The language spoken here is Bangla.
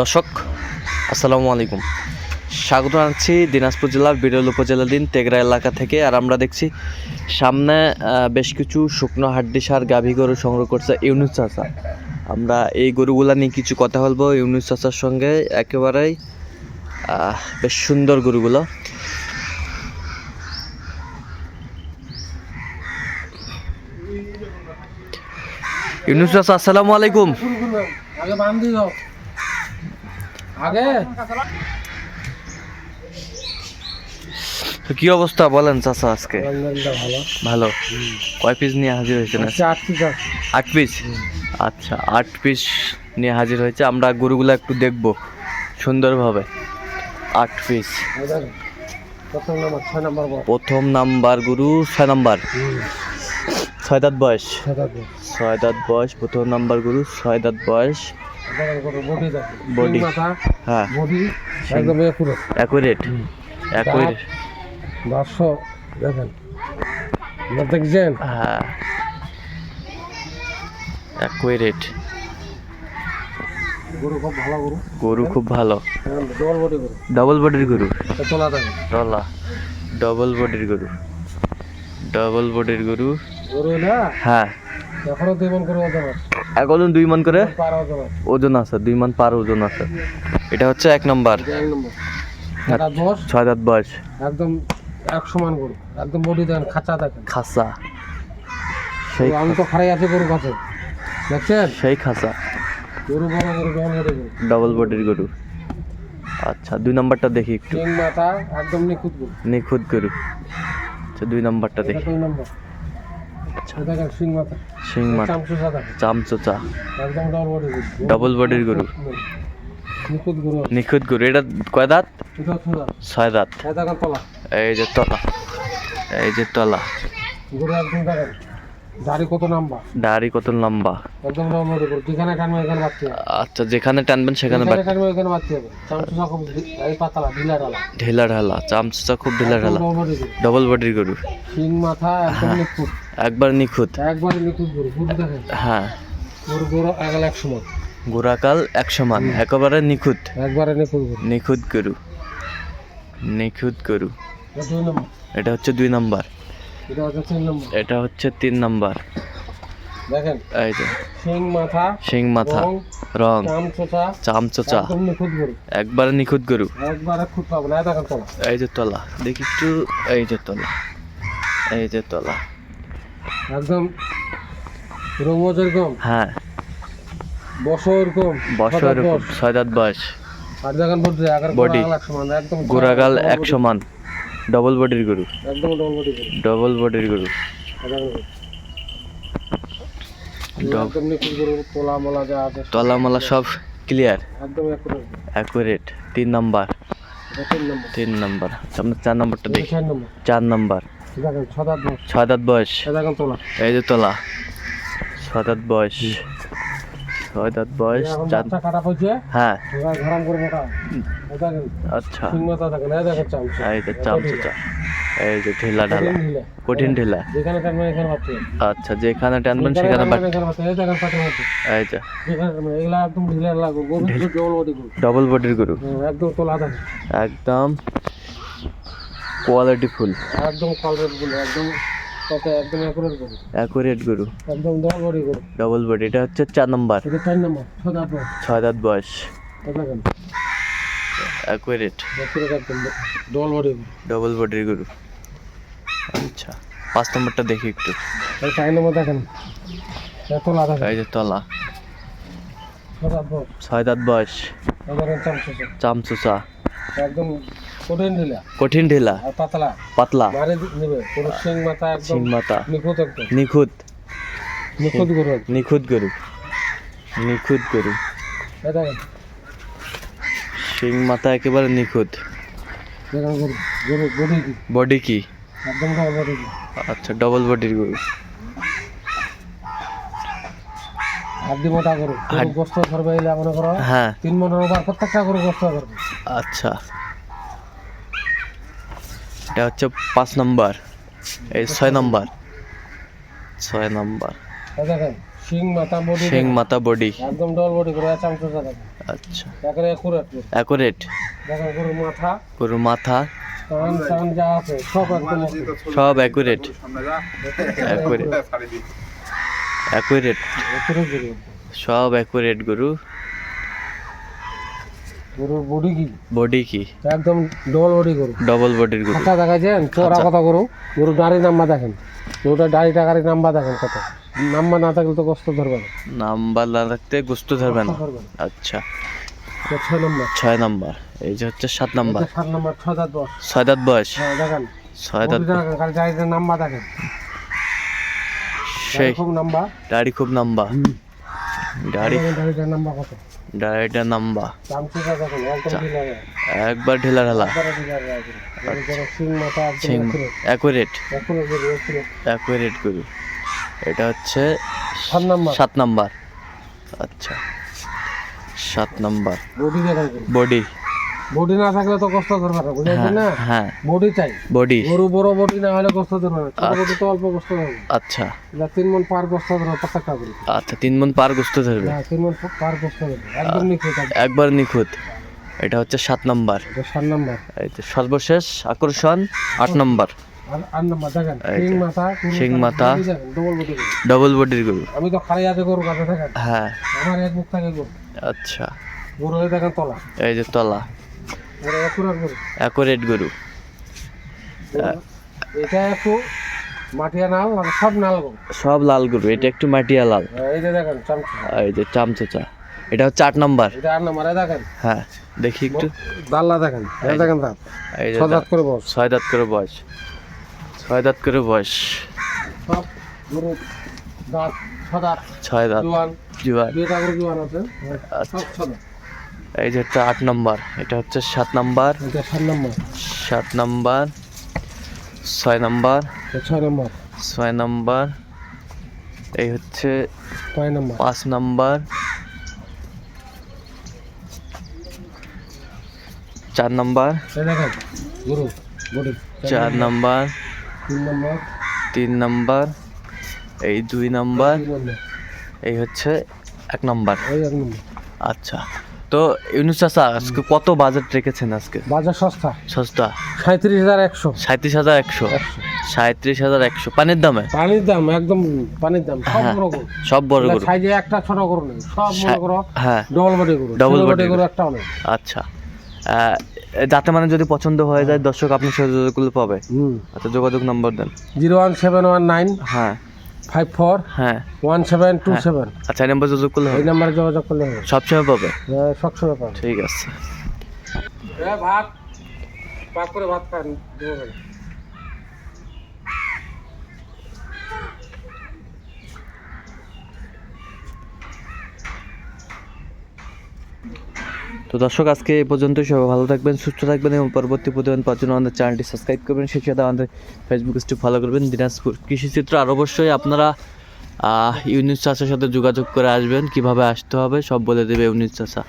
দর্শক, আসসালামু আলাইকুম। স্বাগত জানাচ্ছি দিনাজপুর জেলার বিরল উপজেলাধীন তেগরা এলাকা থেকে, আর আমরা দেখছি সামনে বেশ কিছু শুকনো হাড্ডি সার গাভী গরু সংগ্রহ করছে ইউনুস চাষা আমরা এই গরুগুলা নিয়ে কিছু কথা বলব ইউনুস চাষার সঙ্গে, একেবারেই বেশ সুন্দর গরুগুলো। ইউনুস চাষা আসসালামু আলাইকুম। আগে? তো কি অবস্থা বলেন চাষা আজকে? ভালো। কয় পিস নিয়ে হাজির হয়েছেন আট পিস আচ্ছা আট পিস নিয়ে হাজির হয়েছে। আমরা গরুগুলো একটু দেখব সুন্দরভাবে। আট পিস প্রথম নাম্বার গরু ছয় নাম্বার? ছয় দাঁত বয়স। ছয় দাঁত বয়স। প্রথম নাম্বার গুরু ছয় দাঁত বয়স। বডি হ্যাঁ। বডি একদম একুরে অ্যাকুরেট অ্যাকুরেট দর্শক দেখেন। দেখছেন? হ্যাঁ। অ্যাকুরেট গরু খুব ভালো গরু। গরু খুব ভালো। ডবল বডি গরু। ডবল বডির গরু। তোলা ডবল বডির গরু। ডবল বডির গরু। গরু না? হ্যাঁ। এখনও দুই মন করে ওজন আছে দুই মান করে? ওজন আছে। দুই মান পার ওজন আছে। এটা হচ্ছে এক নম্বর। এক দশ। ছয় দাঁত বয়স। একদম এক সমান গরু। একদম বডি দেখেন খাঁচা দেখেন। খাসা সেই আমি তো খারাই আছি গরু কাছে। দেখছেন? সেই খাসা গরু বড় গরু ডবল বডি গরু। ডবল বডির গরু। আচ্ছা দুই নম্বরটা দেখি একটু। মাথা একদম নিখুঁত গরু। নিখুঁত গরু। আচ্ছা দুই নম্বরটা দেখি। দুই নম্বর। মাথা। শিং চামচোচা ডবল বডির গরু নিখুঁত গরু এটা কয় দাঁত? ছয় দাঁত। এই যে তলা। এই যে তলা। দাড়ি কত নাম্বার দাড়ি কত লম্বা? একদম বডি গরু যেখানে টানবে এখানে হবে। আচ্ছা যেখানে টানবেন সেখানে বাট টানবে এখানে হবে। চামচুসা খুব এই পাতলা ঢিলা ডালা ঢেলা ঢালা চামচা খুব ঢেলা ঢালা। ডবল বডির গরু। সিং মাথা একদম নিখুঁত। একবার নিখুঁত। একবারে নিখুঁত গরু। গরু দেখেন। হ্যাঁ। গরু গরু সময় গোড়াকাল এক সমান একেবারে নিখুঁত। একবারে নিখুঁত গরু। নিখুঁত গরু। নিখুঁত গরু। এটা হচ্ছে দুই নাম্বার। এটা হচ্ছে তিন নম্বর। দেখেন এই যে। সিং মাথা শিং মাথা রং, রং। চাম চামচোচা। নিখুঁত গরু। একবারে নিখুঁত গরু। একবারে খুঁত পাবো না। দেখেন তোলা। এই যে তলা। দেখি একটু এই যে তলা। এই যে তলা। একদম রঙও যেরকম হ্যাঁ। বছর ছটা ছয় দাঁত বয়স। আর দেখেন আগার Body। এক সমান ডবল বডির গরু একদম ডবল বডি গরু ডবল বডির গরু এই দেখেন। Dog- একদম নিখুঁত গরু তোলা মোলা যা আছে তলা মালা সব ক্লিয়ার অ্যাকুরেট তিন নাম্বার। তিন নম্বর। আমরা চার নাম্বারটা দেখি। চার নম্বর। ছয় দাঁত বয়স। এই যে তলা। ছয় দাঁত বয়স। ছয় দাঁত বয়স পড়ছে হ্যাঁ। আচ্ছা। এই যে চামচা এই যে ঢেলা ঢালা। কঠিন ঢেলা। আচ্ছা যেখানে টানবেন সেখানে এই যে। ডবল বডির গরু। একদম একদম কোয়ালিটি ফুল। একদম কালরেটগুলো একদম তাতে একদম একুরেট গরু। অ্যাকুরেট গরু। একদম ডবল বডি গরু। ডবল বডি এটা হচ্ছে চার নাম্বার। এটা চার নম্বর ছটা আপনার ছয় দাঁত বয়স। অ্যাকুরেট ডবল বডি ডবল বডির গরু। আচ্ছা পাঁচ নম্বরটা দেখি একটু। চার নম্বর দেখেন। তোলা দেখেন। এই যে তলা। ছয় দাঁত বয়স। এই দেখেন চামচ চামচুচা। একদম কঠিন ঢিলা। কঠিন ঢেলা। আর পাতলা। পাতলা। সিং মাথা সিং নিখুঁত নিখুঁত। নিখুঁত গরু। নিখুঁত গরু। নিখুঁত গরু। শিং মাথা একেবারে নিখুঁত। বডি কি? আচ্ছা ডবল বডির গরু। হাড্ডি মোটা গরু। গরু গোস্ত ধরবে মনে করো হ্যাঁ। তিন মনের ওপর প্রত্যেকটা গরু গোস্ত ধরবে। আচ্ছা। এটা হচ্ছে পাঁচ নাম্বার। এই ছয় নাম্বার। ছয় নাম্বার। শিং মাথা বডি একদম ডল বডি করে আচ্ছা। একেবারে একুরেট গরুর মাথা। গরুর মাথা। সব অ্যাকুরেট অ্যাকুরেট অ্যাকুরেট একুরেট সব অ্যাকুরেট গরু। গরুর বডি কি? বডি কি? একদম ডবল বডি গরু। ডবল বডির গরু। খাঁচা দেখাচ্ছেন চোরা কথা গরু। গরু দাঁড়ি নাম্বার দেখেন। গরুটা দাঁড়ি টাকারি নাম্বার দেখেন কত। নাম্বার না থাকলে তো কষ্ট ধরবে না। নাম্বার না রাখতে গোস্ত ধরবে না। আচ্ছা। ছয় নম্বর। ছয় নাম্বার। এই যে হচ্ছে সাত নাম্বার। সাত নম্বর ছয় দাঁত বস ছয় দাঁত বয়স। হ্যাঁ দেখেন। ছয় দাঁত দাঁড়িটার নাম্বার দেখেন। সেই খুব নাম্বার। দাড়ি খুব নাম্বা দেখেন নাম্বার কত। একবার ঢেলা ঢালা। অ্যাকুরেট। অ্যাকুরেট গরু এটা হচ্ছে সাত নাম্বার? সাত নাম্বার। আচ্ছা। সাত নাম্বার। বডি। বডি না থাকলে তো কষ্ট ধরবে না বুঝলেন হ্যাঁ না? হ্যাঁ বডি চাই। বডি। গরু বড় বডি না হলে কষ্ট ধরবে না ছোট বডি তো অল্প কষ্ট ধরবে আচ্ছা। এটা তিন মন পার কষ্ট ধরবে প্রত্যেকটা গরু আচ্ছা তিন মন পার গোস্ত ধরবে? হ্যাঁ তিন মন পার কষ্ট ধরবে একদম নিখুঁত একবার নিখুঁত। এটা হচ্ছে সাত নাম্বার। সাত নাম্বার। সর্বশেষ আকর্ষণ আট নম্বর। শিং মাথা ডবল। বডির গরু। আমি তো খালি আছে গরু কাছে থাকেন হ্যাঁ। আমার এক মুখ থাকে গরু। আচ্ছা। গরু দেখেন তলা। এই যে অ্যাকুরেট গরু। এটা একটু মাটিয়া নাল আর সব নাল গরু। সব লাল গরু এটা একটু মাটিয়া লাল। হ্যাঁ, এই যে দেখেন চামচা। এই যে চামচোচা এটা হচ্ছে আট নাম্বার। এটা আর নাম্বার দেখেন। হ্যাঁ দেখি একটু। দাল্লা দেখেন এই দেখেন দাঁত। এই যে ছ দাঁত করে বস ছয় দাঁত করে বয়স। ছয় দাঁত করে বয়স। সব গরু দাঁত ছ দাঁত ছয় দাঁত। জোয়ান। জুয়ার দুইটা করে জোয়ান আছে। আচ্ছা। সব ছ দাঁত। এই যে হচ্ছে আট নাম্বার এটা হচ্ছে সাত নাম্বার। এটা সাত নম্বর। সাত নাম্বার ছয় নাম্বার ছয় নম্বর। ছয় নাম্বার এই হচ্ছে পাঁচ নাম্বার চার নাম্বার চার নাম্বার। তিন নম্বর। এই দুই নাম্বার এই হচ্ছে এক নম্বর। আচ্ছা। তো ইউনুস চাচা আজকে কত বাজেট রেখেছেন আজকে? বাজার সস্তা। সস্তা। সাঁত্রিশ হাজার একশো। সাঁত্রিশ হাজার একশো। সাঁত্রিশ হাজার একশো। পানির দামে? পানির দাম একদম পানির দাম। সব হ্যাঁ। বড় গরু। সব বড় গরু। সাইজে একটা ছোট গরু নেই। সব বড় গরু। হ্যাঁ। ডবল বডি গরু। ডবল বডি গরু। একটাও নেই আচ্ছা। যাতে মানে যদি পছন্দ হয়ে যায় দর্শক আপনার সাথে যোগাযোগ পাবে। হুম। আচ্ছা যোগাযোগ নম্বর দেন। Zero one seven one nine. হ্যাঁ। ফাইভ ফোর হ্যাঁ। ওয়ান সেভেন টু সেভেন আচ্ছা এই নাম্বার যোগাযোগ করলে এই নাম্বারে যোগাযোগ করলে হবে। সবসময় পাবে? সবসময় পাবেন ঠিক আছে। ভাত। পাক করে ভাত খান তো দর্শক, আজকে এই পর্যন্ত সবাই ভালো থাকবেন, সুস্থ থাকবেন এবং পরবর্তী প্রতিবেদন পাওয়ার জন্য আমাদের চ্যানেলটি সাবস্ক্রাইব করবেন। সেই সাথে আমাদের ফেসবুক পেজটি ফলো করবেন, দিনাজপুর কৃষিচিত্র আর অবশ্যই আপনারা ইউনিট চাষের সাথে যোগাযোগ করে আসবেন। কীভাবে আসতে হবে, সব বলে দেবে ইউনিট চাষা